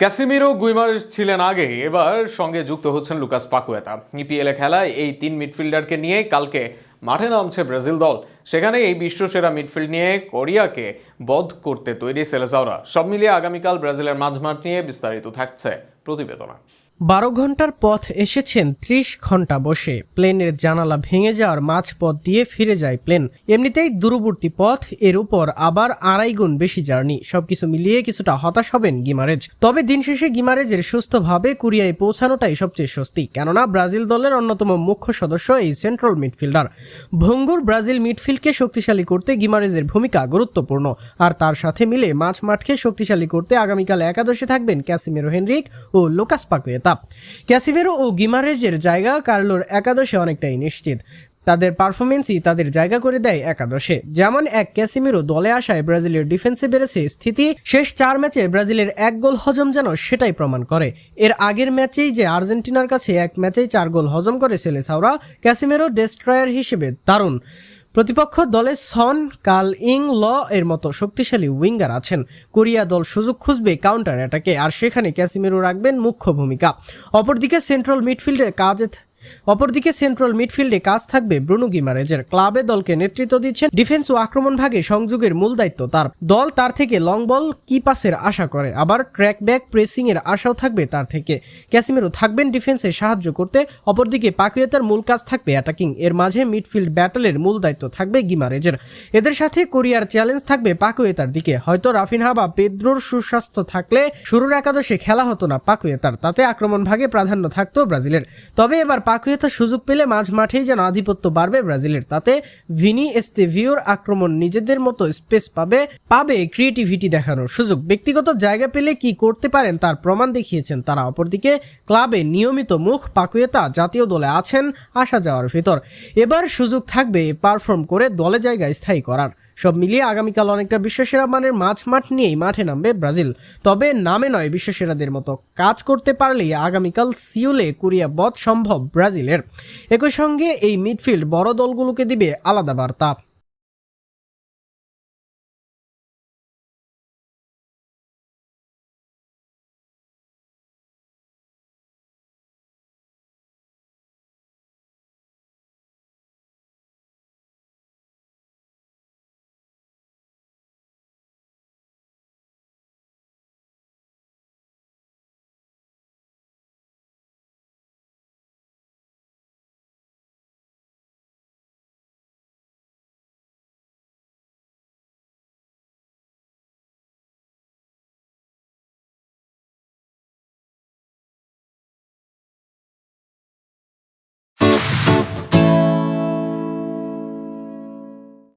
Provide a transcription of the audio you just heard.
Casemiro গুইমার ছিলেন আগে, এবার সঙ্গে যুক্ত হচ্ছেন লুকাস পাকুয়েতা। ইপিএলে খেলায় এই তিন মিডফিল্ডারকে নিয়ে কালকে মাঠে নামছে ব্রাজিল দল। সেখানে এই বিশ্বসেরা মিডফিল্ড নিয়ে কোরিয়াকে বধ করতে তৈরি সেলেসাওরা। সব মিলিয়ে আগামীকাল ব্রাজিলের মাঝমাঠ নিয়ে বিস্তারিত থাকছে প্রতিবেদনা। বারো ঘণ্টার পথ এসেছেন ত্রিশ ঘণ্টা বসে। প্লেনের জানালা ভেঙে যাওয়ার মাঝপথ দিয়ে ফিরে যায় প্লেন। এমনিতেই দূরবর্তী পথ, এর উপর আবার আড়াই গুণ বেশি জার্নি। সবকিছু মিলিয়ে কিছুটা হতাশ হবেন গিমারেজ। তবে দিন শেষে গিমারেজের সুস্থভাবে কোরিয়ায় পৌঁছানোটাই সবচেয়ে স্বস্তি। কেননা ব্রাজিল দলের অন্যতম মুখ্য সদস্য এই সেন্ট্রাল মিডফিল্ডার ভঙ্গুর ব্রাজিল মিডফিল্ডকে শক্তিশালী করতে গিমারেজের ভূমিকা গুরুত্বপূর্ণ। আর তার সাথে মিলে মাঝ মাঠকে শক্তিশালী করতে আগামীকাল একাদশে থাকবেন ক্যাসিমেরো হেনরিক ও লোকাস পাকুয়েতা। ক্যাসিমেরো ও গিমারেজের জায়গা কার্লোর একাদশে অনেকটাই নিশ্চিত। তাদের পারফরমেন্সই তাদের জায়গা করে দেয় একাদশে। যেমন এক ক্যাসিমিরো দলে আসায় ব্রাজিলের ডিফেন্সে বেড়েছে স্থিতি, শেষ চার ম্যাচে ব্রাজিলের এক গোল হজম যেন সেটাই প্রমাণ করে। এর আগের ম্যাচেই যে আর্জেন্টিনার কাছে এক ম্যাচেই চার গোল হজম করে সেলেসাওরা ক্যাসিমেরো ডেস্ট্রয়ার হিসেবে দারুণ। প্রতিপক্ষ দলে সন, কাল ইং, ল এর মতো শক্তিশালী উইঙ্গার আছেন। কোরিয়া দল সুযোগ খুঁজবে কাউন্টার অ্যাটাকে, আর সেখানে ক্যাসিমেরো রাখবেন মুখ্য ভূমিকা। অপরদিকে সেন্ট্রাল মিডফিল্ডে কাজে অপরদিকে সেন্ট্রাল মিডফিল্ডে কাজ থাকবে ব্রুনো গিমারেজের। ক্লাবে দলকে নেতৃত্ব দিচ্ছেন ডিফেন্স ও আক্রমণ ভাগে সংযোগের মূল দায়িত্ব তার। দল তার থেকে লং বল কি পাসের আশা করে। আবার ট্র্যাক ব্যাক প্রেসিং এর আশাও থাকবে তার থেকে। ক্যাসিমেরো থাকবেন ডিফেন্সে সাহায্য করতে। অপরদিকে পাকুয়েতার মূল কাজ থাকবে অ্যাটাকিং এর মাঝে মিডফিল্ড ব্যাটলের মূল দায়িত্ব থাকবে গিমারেজের। এদের সাথে কোরিয়ার চ্যালেঞ্জ থাকবে পাকুয়েতার দিকে। হয়তো রাফিনহা বা পেদ্রোর সুস্বাস্থ্য থাকলে শুরুর একাদশে খেলা হতো না পাকুয়েতার। তাতে আক্রমণ ভাগে প্রাধান্য থাকতো ব্রাজিলের। তবে এবার পাকুয়েতা সুযোগ পেলে মাঝ মাঠেই যেন আধিপত্য বাড়বে ব্রাজিলের। তাতে ভিনি এস্তেভিওর আক্রমণ নিজেদের মতো স্পেস পাবে পাবে ক্রিয়েটিভিটি দেখানোর সুযোগ। ব্যক্তিগত জায়গা পেলে কি করতে পারেন তার প্রমাণ দেখিয়েছেন তারা। অপরদিকে ক্লাবে নিয়মিত মুখ পাকুয়েতা জাতীয় দলে আছেন, আসা যাওয়ার ভিতর। এবার সুযোগ থাকবে পারফর্ম করে দলে জায়গা স্থায়ী করার। সব মিলিয়ে আগামীকাল অনেকটা বিশ্বসেরা মানের মাছ মাঠ নিয়েই মাঠে নামবে ব্রাজিল। তবে নামে নয় বিশ্বসেরাদের মতো। কাজ করতে পারলেই আগামীকাল সিউলে কোরিয়া বধ সম্ভব ব্রাজিলের। একই সঙ্গে এই মিডফিল্ড বড় দলগুলোকে দিবে আলাদা বার্তা।